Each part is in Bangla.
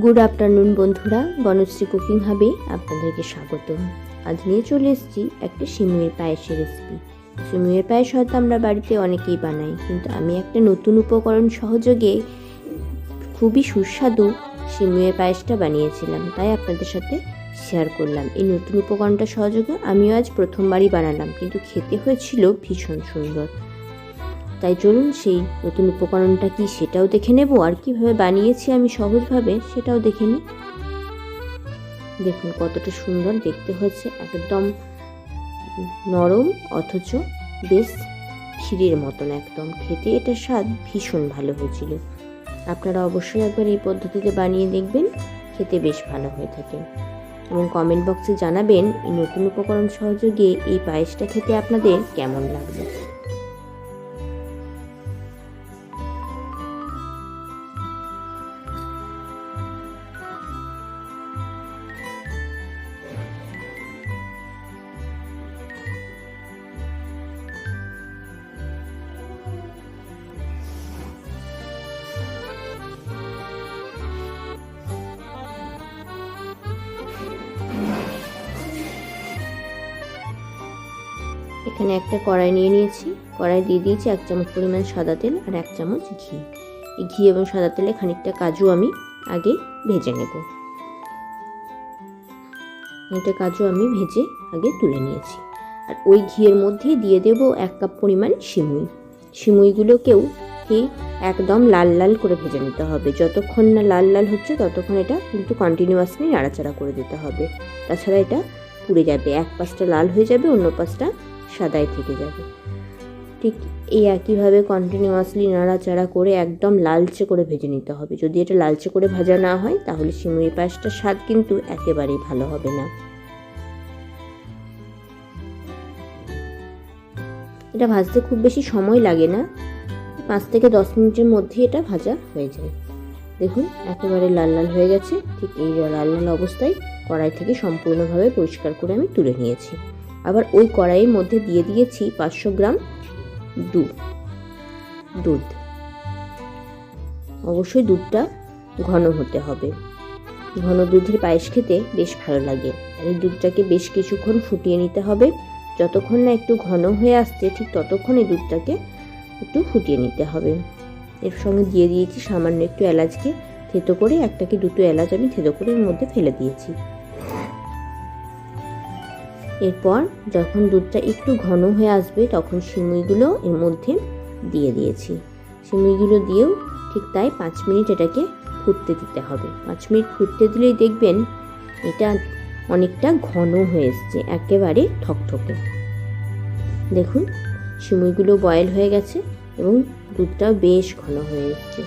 গুড আফটারনুন বন্ধুরা। বনশ্রী কুকিং হাবে আপনাদেরকে স্বাগত। আজ নিয়ে চলে এসেছি একটা সিমুয়ের পায়েসের রেসিপি সিমুয়ের পায়েস হয়তো আমরা বাড়িতে অনেকেই বানাই, কিন্তু আমি একটা নতুন উপকরণ সহযোগে খুবই সুস্বাদু সিমুয়ের পায়েসটা বানিয়েছিলাম। তাই আপনাদের সাথে শেয়ার করলাম। এই নতুন উপকরণটা সহযোগে আমিও আজ প্রথমবারই বানালাম, কিন্তু খেতে হয়েছিল ভীষণ সুন্দর। তাই চলুন সেই নতুন উপকরণটা কি সেটাও দেখে নেব, আর কীভাবে বানিয়েছি আমি সহজভাবে সেটাও দেখে নিই। দেখুন কতটা সুন্দর দেখতে হচ্ছে একদম নরম, অথচ বেশ ক্ষীরের মতন একদম। খেতে এটা স্বাদ ভীষণ ভালো হয়েছিল। আপনারা অবশ্যই একবার এই পদ্ধতিতে বানিয়ে দেখবেন, খেতে বেশ ভালো হয়ে থাকে। এবং কমেন্ট বক্সে জানাবেন, এই নতুন উপকরণ সহযোগে এই পায়েসটা খেতে আপনাদের কেমন লাগবে এখানে একটা কড়াই নিয়ে নিয়েছি। কড়াই দিয়ে দিয়েছি এক চামচ পরিমাণ সাদা তেল আর এক চামচ ঘি। এই ঘি এবং সাদা তেলে খানিকটা কাজু আমি আগে ভেজে নেব। এটা কাজু আমি ভেজে আগে তুলে নিয়েছি। আর ওই ঘিয়ের মধ্যে দিয়ে দেব এক কাপ পরিমাণ সিমুই। সিমুইগুলোকেও ঠিক একদম লাল লাল করে ভেজে নিতে হবে। যতক্ষণ না লাল লাল হচ্ছে, ততক্ষণ এটা কিন্তু কন্টিনিউয়াসলি নাড়াচাড়া করে দিতে হবে। তাছাড়া এটা পুড়ে যাবে। এক পাশটা লাল হয়ে যাবে, অন্য পাশটা সাদাই থেকে যাবে। ঠিক এই একইভাবে কন্টিনিউয়াসলি নাড়াচাড়া করে একদম লালচে করে ভেজে নিতে হবে। যদি এটা লালচে করে ভাজা না হয়, তাহলে সিমুই পায়েসটার স্বাদ কিন্তু একেবারেই ভালো হবে না। এটা ভাজতে খুব বেশি সময় লাগে না। পাঁচ থেকে দশ মিনিটের মধ্যে এটা ভাজা হয়ে যায়। দেখুন, একেবারে লাল লাল হয়ে গেছে। ঠিক এই লাল লাল অবস্থায় কড়াই থেকে সম্পূর্ণভাবে পরিষ্কার করে আমি তুলে নিয়েছি। আবার ওই কড়াইয়ের মধ্যে দিয়ে দিয়েছি পাঁচশো গ্রাম দুধ। দুধ। অবশ্যই দুধটা ঘন হতে হবে। ঘন দুধের পায়েস খেতে বেশ ভালো লাগে। আর এই দুধটাকে বেশ কিছুক্ষণ ফুটিয়ে নিতে হবে। যতক্ষণ না একটু ঘন হয়ে আসছে, ঠিক ততক্ষণ এই দুধটাকে একটু ফুটিয়ে নিতে হবে। এর সঙ্গে দিয়ে দিয়েছি সামান্য একটু এলাচকে থেতো করে, একটাকে দুটো এলাচ আমি থেতো করে এর মধ্যে ফেলে দিয়েছি। এরপর যখন দুধটা একটু ঘন হয়ে আসবে, তখন সিমুইগুলো এর মধ্যে দিয়ে দিয়েছি। সিমুইগুলো দিয়েও ঠিক তাই পাঁচ মিনিট এটাকে ফুটতে দিতে হবে। পাঁচ মিনিট ফুটতে দিলেই দেখবেন এটা অনেকটা ঘন হয়ে এসছে, একেবারে ঠকঠকে। দেখুন সিমুইগুলো বয়েল হয়ে গেছে এবং দুধটাও বেশ ঘন হয়ে এসছে।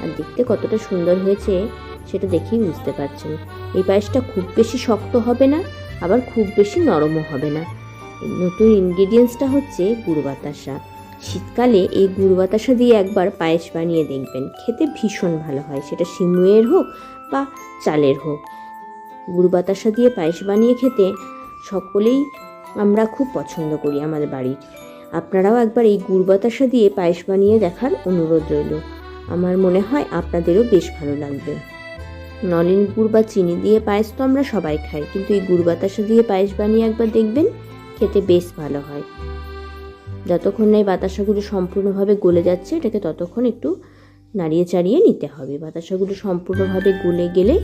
আর দেখতে কতটা সুন্দর হয়েছে, সেটা দেখেই বুঝতে পারছেন। এই পায়েসটা খুব বেশি শক্ত হবে না আবার খুব বেশি নরমও হবে না। নতুন ইনগ্রিডিয়েন্টসটা হচ্ছে গুড় বাতাসা। শীতকালে এই গুড় বাতাসা দিয়ে একবার পায়েস বানিয়ে দেখবেন। খেতে ভীষণ ভালো হয়। সেটা সিমুয়ের হোক বা চালের হোক। গুড় বাতাসা দিয়ে পায়েস বানিয়ে খেতে সকলেই আমরা খুব পছন্দ করি আমাদের বাড়ির। আপনারাও একবার এই গুড় বাতাসা দিয়ে পায়েস বানিয়ে দেখার অনুরোধ রইল। আমার মনে হয় আপনাদেরও বেশ ভালো লাগবে। নলেন গুড় বা চিনি দিয়ে পায়েস তো আমরা সবাই খাই, কিন্তু এই গুড় বাতাসা দিয়ে পায়েস বানিয়ে একবার দেখবেন খেতে বেশ ভালো হয়। যতক্ষণ না এই বাতাসাগুলো সম্পূর্ণভাবে গলে যাচ্ছে, এটাকে ততক্ষণ একটু নাড়িয়ে চাড়িয়ে নিতে হবে। বাতাসাগুলো সম্পূর্ণভাবে গলে গেলে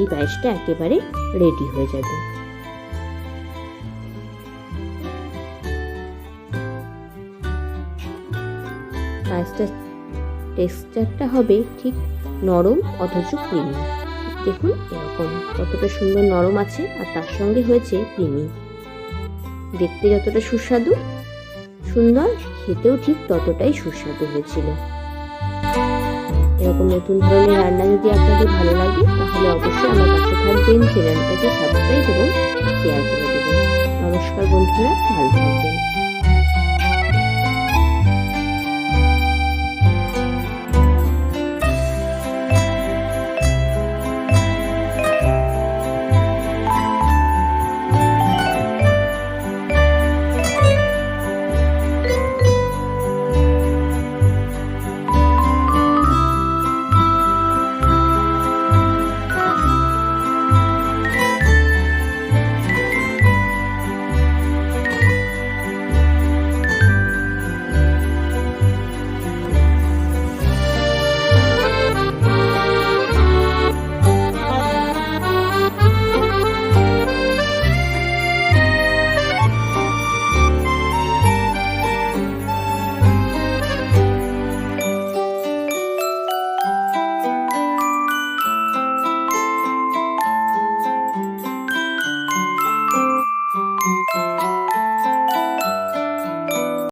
এই পায়েসটা একেবারে রেডি হয়ে যাবে। পায়েসটা টেক্সচারটা হবে ঠিক নরম অথচ ক্রিমি দেখুন, এরকম কতটা সুন্দর নরম আছে আর তার সঙ্গে হয়েছে ক্রিমি। দেখতে যতটা সুস্বাদু, সুন্দর, খেতেও ঠিক ততটাই সুস্বাদু হয়েছিল। এরকম নতুন ধরনের রান্না যদি আপনাদের ভালো লাগে, তাহলে অবশ্যই আমার পাশে থাকবেন, চ্যানেলটাকে সাবস্ক্রাইব এবং শেয়ার করে দেবেন। নমস্কার বন্ধুরা, ভালো থাকবেন।